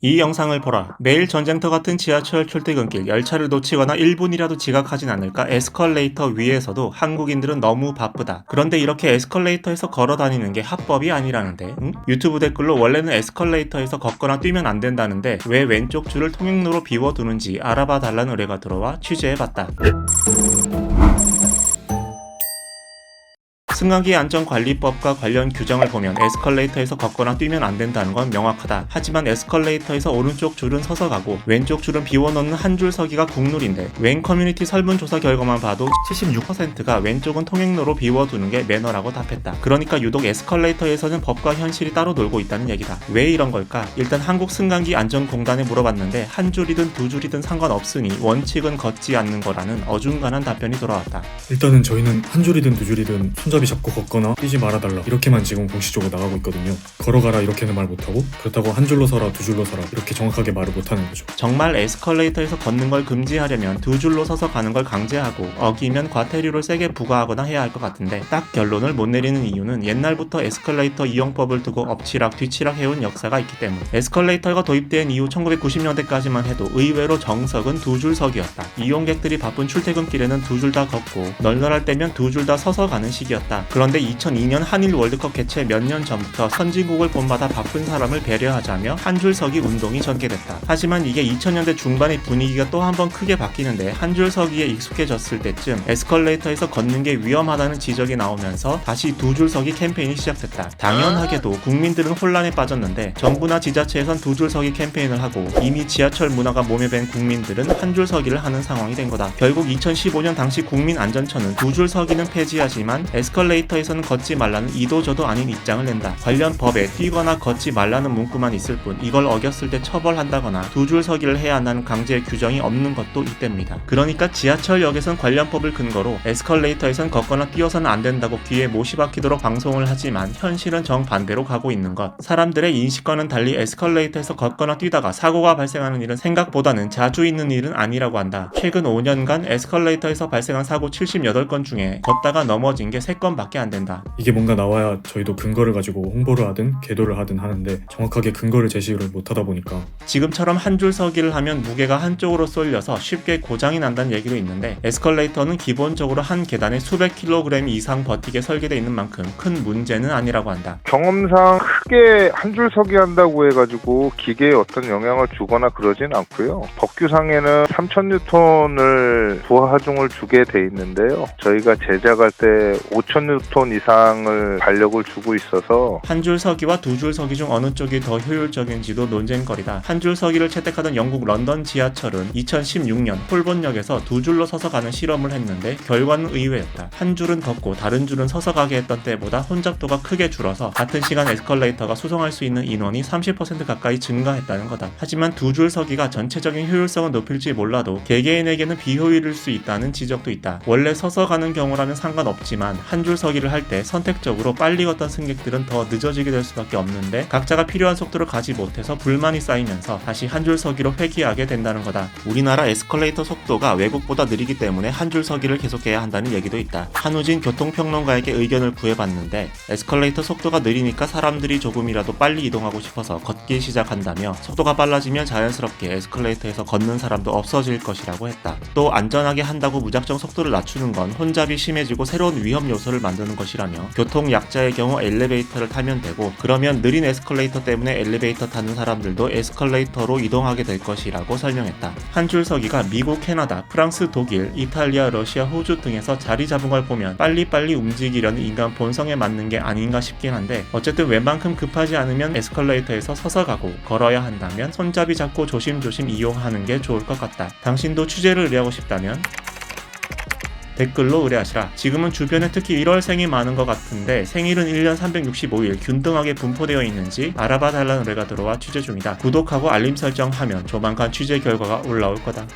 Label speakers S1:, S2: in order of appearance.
S1: 이 영상을 보라. 매일 전쟁터 같은 지하철 출퇴근길 열차를 놓치거나 1분이라도 지각하진 않을까 에스컬레이터 위에서도 한국인들은 너무 바쁘다. 그런데 이렇게 에스컬레이터에서 걸어 다니는 게 합법이 아니라는데. 응? 유튜브 댓글로 원래는 에스컬레이터에서 걷거나 뛰면 안 된다는데 왜 왼쪽 줄을 통행로로 비워두는지 알아봐 달라는 의뢰가 들어와 취재해봤다. 승강기 안전관리법과 관련 규정을 보면 에스컬레이터에서 걷거나 뛰면 안 된다는 건 명확하다. 하지만 에스컬레이터에서 오른쪽 줄은 서서 가고 왼쪽 줄은 비워놓는 한 줄 서기가 국룰인데 웬 커뮤니티 설문조사 결과만 봐도 76%가 왼쪽은 통행로로 비워두는 게 매너라고 답했다. 그러니까 유독 에스컬레이터에서는 법과 현실이 따로 놀고 있다는 얘기다. 왜 이런 걸까? 일단 한국 승강기 안전공단에 물어봤는데 한 줄이든 두 줄이든 상관없으니 원칙은 걷지 않는 거라는 어중간한 답변이 돌아왔다.
S2: 일단은 저희는 한 줄이든 두 줄이든 손잡이 잡고 걷거나 뛰지 말아달라. 이렇게만 지금 공식적으로 나가고 있거든요. 걸어가라 이렇게는 말 못하고 그렇다고 한 줄로 서라 두 줄로 서라 이렇게 정확하게 말을 못하는 거죠.
S1: 정말 에스컬레이터에서 걷는 걸 금지하려면 두 줄로 서서 가는 걸 강제하고 어기면 과태료를 세게 부과하거나 해야 할 것 같은데 딱 결론을 못 내리는 이유는 옛날부터 에스컬레이터 이용법을 두고 엎치락 뒤치락 해온 역사가 있기 때문 에스컬레이터가 도입된 이후 1990년대까지만 해도 의외로 정석은 두 줄석이었다. 이용객들이 바쁜 출퇴근길에는 두 줄 다 걷고 널널할 때면 두 줄 다 서서 가는 시기였다 그런데 2002년 한일 월드컵 개최 몇 년 전부터 선진국을 본받아 바쁜 사람을 배려하자며 한 줄서기 운동이 전개됐다 하지만 이게 2000년대 중반의 분위기가 또 한 번 크게 바뀌는데 한 줄서기에 익숙해졌을 때쯤 에스컬레이터에서 걷는 게 위험하다는 지적이 나오면서 다시 두 줄서기 캠페인이 시작됐다. 당연하게도 국민들은 혼란에 빠졌는데 정부나 지자체에선 두 줄서기 캠페인을 하고 이미 지하철 문화가 몸에 밴 국민들은 한 줄서기를 하는 상황이 된 거다. 결국 2015년 당시 국민안전처는 두 줄서기는 폐지하지만 에스컬레이터 에서는 걷지 말라는 이도저도 아닌 입장을 낸다. 관련 법에 뛰거나 걷지 말라는 문구만 있을 뿐 이걸 어겼을 때 처벌한다거나 두 줄 서기를 해야 한다는 강제 규정이 없는 것도 이때입니다. 그러니까 지하철역에선 관련 법을 근거로 에스컬레이터에선 걷거나 뛰어서는 안 된다고 귀에 못이 박히도록 방송을 하지만 현실은 정반대로 가고 있는 것. 사람들의 인식과는 달리 에스컬레이터에서 걷거나 뛰다가 사고가 발생하는 일은 생각보다는 자주 있는 일은 아니라고 한다. 최근 5년간 에스컬레이터에서 발생한 사고 78건 중에 걷다가 넘어진 게 3건 밖에 안 된다.
S2: 이게 뭔가 나와야 저희도 근거를 가지고 홍보를 하든 계도를 하든 하는데 정확하게 근거를 제시를 못하다 보니까
S1: 지금처럼 한 줄 서기를 하면 무게가 한쪽으로 쏠려서 쉽게 고장이 난다는 얘기도 있는데 에스컬레이터는 기본적으로 한 계단에 수백 킬로그램 이상 버티게 설계되어 있는 만큼 큰 문제는 아니라고 한다.
S3: 경험상 크게 한 줄 서기 한다고 해가지고 기계에 어떤 영향을 주거나 그러진 않고요. 법규상에는 3000뉴턴을 부하중을 주게 돼 있는데요. 저희가 제작할 때 5000뉴턴 이상을 발력을 주고 있어서
S1: 한 줄 서기와 두 줄 서기 중 어느 쪽이 더 효율적인지도 논쟁거리다. 한 줄 서기를 채택하던 영국 런던 지하철은 2016년 홀본역에서 두 줄로 서서 가는 실험을 했는데 결과는 의외였다. 한 줄은 걷고 다른 줄은 서서 가게 했던 때보다 혼잡도가 크게 줄어서 같은 시간 에스컬레이터가 수송할 수 있는 인원이 30% 가까이 증가했다는 거다. 하지만 두 줄 서기가 전체적인 효율성은 높일지 몰라도 개개인에게는 비효율일 수 있다는 지적도 있다. 원래 서서 가는 경우라면 상관없지만 한 줄 서기를 할 때 선택적으로 빨리 걷던 승객들은 더 늦어지게 될 수밖에 없는데 각자가 필요한 속도를 가지 못해서 불만이 쌓이면서 다시 한 줄 서기로 회귀하게 된다는 거다. 우리나라 에스컬레이터 속도가 외국보다 느리기 때문에 한 줄 서기를 계속해야 한다는 얘기도 있다. 한우진 교통평론가에게 의견을 구해봤는데 에스컬레이터 속도가 느리니까 사람들이 조금이라도 빨리 이동하고 싶어서 걷기 시작한다며 속도가 빨라지면 자연스럽게 에스컬레이터에서 걷는 사람도 없어질 것이라고 했다. 또 안전하게 한다고 무작정 속도를 낮추는 건 혼잡이 심해지고 새로운 위험 요소 를 만드는 것이라며 교통 약자의 경우 엘리베이터를 타면 되고 그러면 느린 에스컬레이터 때문에 엘리베이터 타는 사람들도 에스컬레이터로 이동하게 될 것이라고 설명했다. 한 줄 서기가 미국, 캐나다, 프랑스, 독일, 이탈리아, 러시아, 호주 등에서 자리 잡은 걸 보면 빨리빨리 움직이려는 인간 본성에 맞는 게 아닌가 싶긴 한데 어쨌든 웬만큼 급하지 않으면 에스컬레이터에서 서서 가고 걸어야 한다면 손잡이 잡고 조심조심 이용하는 게 좋을 것 같다. 당신도 취재를 의뢰하고 싶다면 댓글로 의뢰하시라. 지금은 주변에 특히 1월 생이 많은 것 같은데 생일은 1년 365일 균등하게 분포되어 있는지 알아봐 달라는 의뢰가 들어와 취재 중이다. 구독하고 알림 설정 하면 조만간 취재 결과가 올라올 거다.